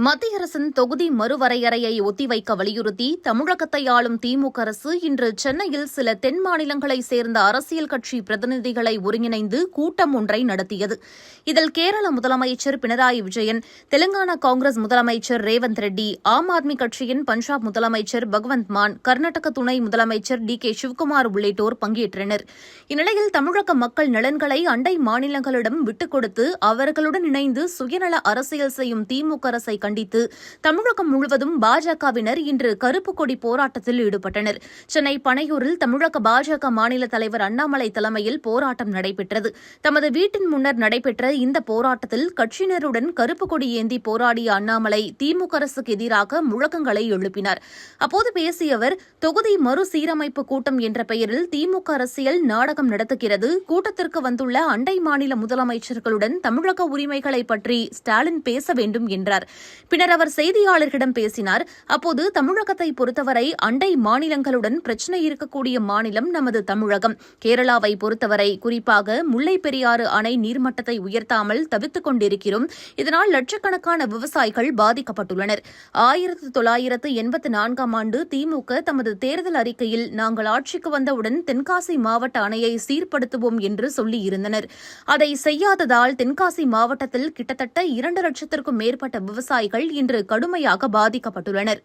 மத்திய அரசின் தொகுதி மறுவரையறையை ஒத்திவைக்க வலியுறுத்தி தமிழகத்தை ஆளும் திமுக அரசு இன்று சென்னையில் சில தென் மாநிலங்களைச் சேர்ந்த அரசியல் கட்சி பிரதிநிதிகளை ஒருங்கிணைந்து கூட்டம் ஒன்றை நடத்தியது. இதில் கேரள முதலமைச்சர் பினராயி விஜயன் தெலுங்கானா காங்கிரஸ் முதலமைச்சர் ரேவந்த் ரெட்டி ஆம் ஆத்மி கட்சியின் பஞ்சாப் முதலமைச்சர் பகவந்த் மான் கர்நாடக துணை முதலமைச்சர் டி கே சிவக்குமார் உள்ளிட்டோர் பங்கேற்றனர். இந்நிலையில் தமிழக மக்கள் நலன்களை அண்டை மாநிலங்களிடம் விட்டுக் கொடுத்து அவர்களுடன் இணைந்து சுயநல அரசியல் செய்யும் திமுக அரசை கண்டித்து தமிழகம் முழுவதும் பாஜகவினர் இன்று கருப்பு கொடி போராட்டத்தில் ஈடுபட்டனர். சென்னை பனையூரில் தமிழக பாஜக மாநில தலைவர் அண்ணாமலை தலைமையில் போராட்டம் நடைபெற்றது. தமது வீட்டின் முன்னர் நடைபெற்ற இந்த போராட்டத்தில் கட்சியினருடன் கருப்பு கொடி ஏந்தி போராடிய அண்ணாமலை திமுக அரசுக்கு எதிராக முழக்கங்களை எழுப்பினார். அப்போது பேசிய அவர் தொகுதி மறுசீரமைப்பு கூட்டம் என்ற பெயரில் திமுக அரசியல் நாடகம் நடத்துகிறது. கூட்டத்திற்கு வந்துள்ள அண்டை மாநில முதலமைச்சர்களுடன் தமிழக உரிமைகளை பற்றி ஸ்டாலின் பேச வேண்டும் என்றார். பின்னர் அவர் செய்தியாளர்களிடம் பேசினார். அப்போது தமிழகத்தை பொறுத்தவரை அண்டை மாநிலங்களுடன் பிரச்சினை இருக்கக்கூடிய மாநிலம் நமது தமிழகம். கேரளாவை பொறுத்தவரை குறிப்பாக முல்லை பெரியாறு அணை நீர்மட்டத்தை உயர்த்தாமல் தவித்துக் கொண்டிருக்கிறோம். இதனால் லட்சக்கணக்கான விவசாயிகள் பாதிக்கப்பட்டுள்ளனர். ஆயிரத்து தொள்ளாயிரத்து எண்பத்தி நான்காம் ஆண்டு திமுக தமது தேர்தல் அறிக்கையில் நாங்கள் ஆட்சிக்கு வந்தவுடன் தென்காசி மாவட்ட அணையை சீர்படுத்துவோம் என்று சொல்லியிருந்தனர். அதை செய்யாததால் தென்காசி மாவட்டத்தில் கிட்டத்தட்ட இரண்டு லட்சத்திற்கும் மேற்பட்ட விவசாயிகள் இன்று கடுமையாக பாதிக்கப்பட்டுள்ளனர்.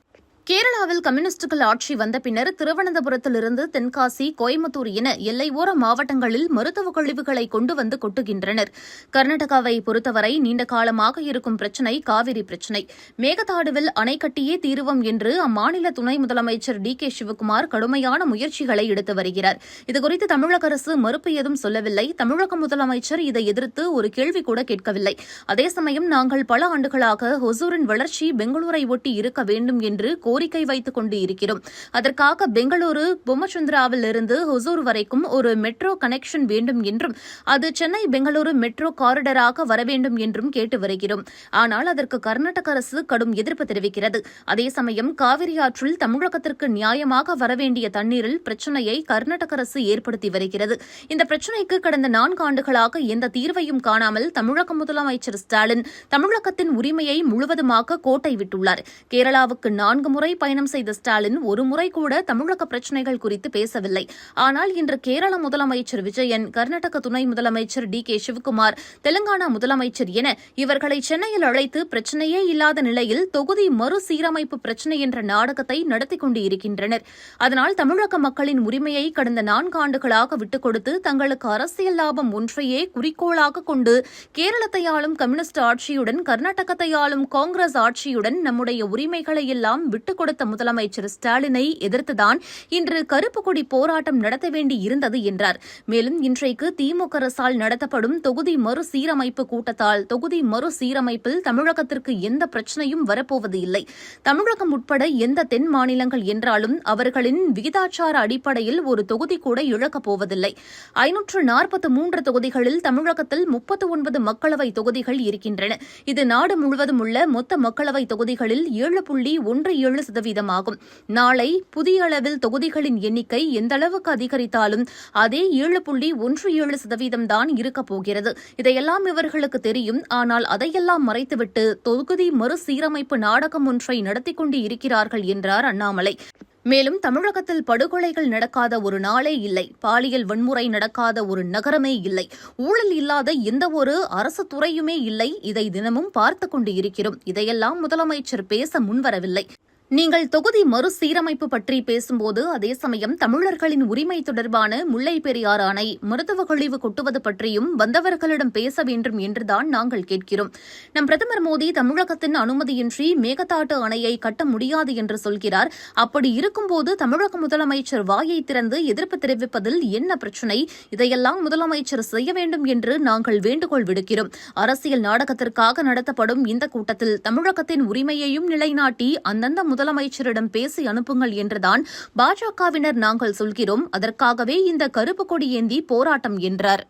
கேரளாவில் கம்யூனிஸ்டுகள் ஆட்சி வந்த பின்னர் திருவனந்தபுரத்திலிருந்து தென்காசி கோயம்புத்தூர் என எல்லையோர மாவட்டங்களில் மருத்துவ கழிவுகளை கொண்டு வந்து கொட்டுகின்றனர். கர்நாடகாவை பொறுத்தவரை நீண்ட காலமாக இருக்கும் பிரச்சினை காவிரி பிரச்சினை. மேகதாடுவில் அணை கட்டியே தீருவோம் என்று அம்மாநில துணை முதலமைச்சர் டி கே சிவக்குமார் கடுமையான முயற்சிகளை எடுத்து வருகிறார். இதுகுறித்து தமிழக அரசு மறுப்பு ஏதும் சொல்லவில்லை. தமிழக முதலமைச்சர் இதை எதிர்த்து ஒரு கேள்வி கூட கேட்கவில்லை. அதே சமயம் நாங்கள் பல ஆண்டுகளாக ஹொசூரின் வளர்ச்சி பெங்களூரை ஒட்டி இருக்க வேண்டும் என்று கோரிக்கை வைத்துக் கொண்டு இருக்கிறோம். அதற்காக பெங்களூரு பொம்மச்சந்திராவில் இருந்து ஹொசூர் வரைக்கும் ஒரு மெட்ரோ கனெக்ஷன் வேண்டும் என்றும் அது சென்னை பெங்களூரு மெட்ரோ காரிடராக வர வேண்டும் என்றும் கேட்டு வருகிறோம். ஆனால் அதற்கு கர்நாடக அரசு கடும் எதிர்ப்பு தெரிவிக்கிறது. அதே சமயம் காவிரி ஆற்றில் தமிழகத்திற்கு நியாயமாக வரவேண்டிய தண்ணீரில் பிரச்சினையை கர்நாடக அரசு ஏற்படுத்தி வருகிறது. இந்த பிரச்சினைக்கு கடந்த நான்கு ஆண்டுகளாக எந்த தீர்வையும் காணாமல் தமிழக முதலமைச்சர் ஸ்டாலின் தமிழகத்தின் உரிமையை முழுவதுமாக கோட்டை விட்டுள்ளார். கேரளாவுக்கு நான்கு முறை பயணம் செய்த ஸ்டாலின் ஒரு முறை கூட தமிழக பிரச்சினைகள் குறித்து பேசவில்லை. ஆனால் இன்று கேரள முதலமைச்சர் விஜயன் கர்நாடக துணை முதலமைச்சர் டி கே சிவக்குமார் தெலுங்கானா முதலமைச்சர் என இவர்களை சென்னையில் அழைத்து பிரச்சினையே இல்லாத நிலையில் தொகுதி மறுசீரமைப்பு பிரச்சினை என்ற நாடகத்தை நடத்திக் கொண்டு இருக்கின்றனர். அதனால் தமிழக மக்களின் உரிமையை கடந்த நான்கு ஆண்டுகளாக விட்டுக் கொடுத்து தங்களுக்கு அரசியல் லாபம் ஒன்றையே குறிக்கோளாக கொண்டு கேரளத்தை ஆளும் கம்யூனிஸ்ட் ஆட்சியுடன் கர்நாடகத்தை ஆளும் காங்கிரஸ் ஆட்சியுடன் நம்முடைய உரிமைகளை எல்லாம் விட்டுக் விட்டுக் கொடுத்த முதலமைச்சர் ஸ்டாலினை எதிர்த்துதான் இன்று கருப்பு கொடி போராட்டம் நடத்த வேண்டி இருந்தது என்றார். மேலும் இன்றைக்கு திமுக அரசால் நடத்தப்படும் தொகுதி மறுசீரமைப்பு கூட்டத்தால் தொகுதி மறுசீரமைப்பில் தமிழகத்திற்கு எந்த பிரச்சனையும் வரப்போவது இல்லை. தமிழகம் உட்பட எந்த தென் மாநிலங்கள் என்றாலும் அவர்களின் விகிதாச்சார அடிப்படையில் ஒரு தொகுதி கூட இழக்கப் போவதில்லை. ஐநூற்று நாற்பத்து மூன்று தொகுதிகளில் தமிழகத்தில் முப்பத்து ஒன்பது மக்களவை தொகுதிகள் இருக்கின்றன. இது நாடு முழுவதும் உள்ள மொத்த மக்களவை தொகுதிகளில் ஏழு புள்ளி ஒன்று ஏழு சதவீதமாகும். நாளை புதிய அளவில் தொகுதிகளின் எண்ணிக்கை எந்த அளவுக்கு அதிகரித்தாலும் அதே ஏழு புள்ளி ஒன்று ஏழு சதவீதம் தான் இருக்கப் போகிறது. இதையெல்லாம் இவர்களுக்கு தெரியும். ஆனால் அதையெல்லாம் மறைத்துவிட்டு தொகுதி மறுசீரமைப்பு நாடகம் ஒன்றை நடத்திக் கொண்டு இருக்கிறார்கள் என்றார் அண்ணாமலை. மேலும் தமிழகத்தில் படுகொலைகள் நடக்காத ஒரு நாளே இல்லை. பாலியல் வன்முறை நடக்காத ஒரு நகரமே இல்லை. ஊழல் இல்லாத எந்த ஒரு அரசு துறையுமே இல்லை. இதை தினமும் பார்த்துக் கொண்டு இருக்கிறோம். இதையெல்லாம் முதலமைச்சர் பேச முன்வரவில்லை. நீங்கள் தொகுதி மறுசீரமைப்பு பற்றி பேசும்போது அதே சமயம் தமிழர்களின் உரிமை தொடர்பான முல்லை பெரியாறு அணை மருத்துவ கழிவு கொட்டுவது பற்றியும் வந்தவர்களிடம் பேச வேண்டும் என்றுதான் நாங்கள் கேட்கிறோம். நம் பிரதமர் மோடி தமிழகத்தின் அனுமதியின்றி மேகதாட்டு அணையை கட்ட முடியாது என்று சொல்கிறார். அப்படி இருக்கும்போது தமிழக முதலமைச்சர் வாயை திறந்து எதிர்ப்பு தெரிவிப்பதில் என்ன பிரச்சினை? இதையெல்லாம் முதலமைச்சர் செய்ய வேண்டும் என்று நாங்கள் வேண்டுகோள் விடுக்கிறோம். அரசியல் நாடகத்திற்காக நடத்தப்படும் இந்த கூட்டத்தில் தமிழகத்தின் உரிமையையும் நிலைநாட்டி அந்தந்த முதலமைச்சரிடம் பேசி அனுப்புங்கள் என்றுதான் பாஜகவினர் நாங்கள் சொல்கிறோம். அதற்காகவே இந்த கருப்பு கொடி ஏந்தி போராட்டம் என்றார்.